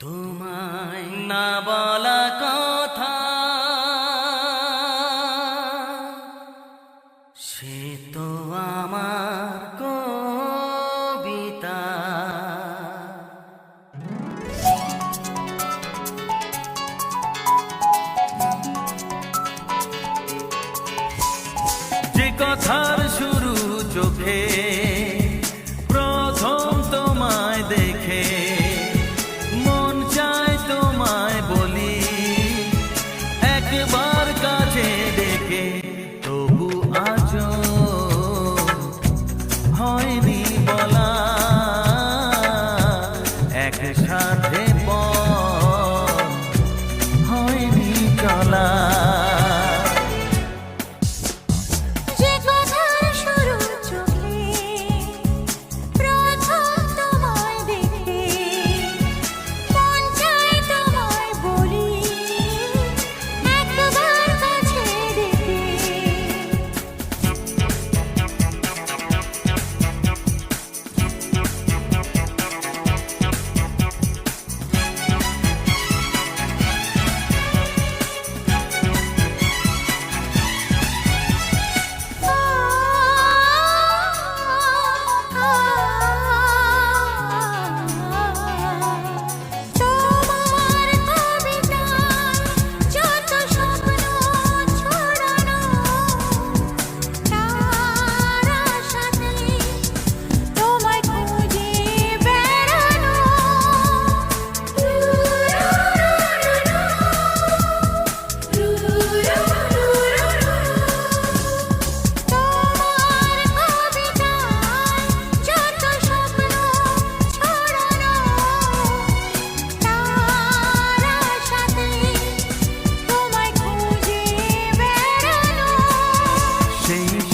তোমায় না কথার শুরু চোখে।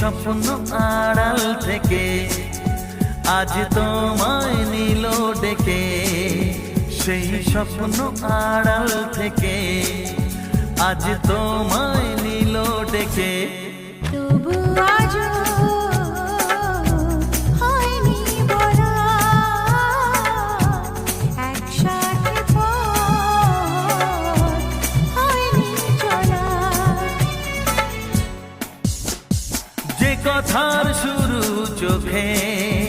স্বপ্ন আড়াল থেকে আজ তোমায় নিল ডেকে। সেই স্বপ্ন আড়াল থেকে আজ তোমায় নিল ডেকে। তবু আজ কথার শুরু চোখে।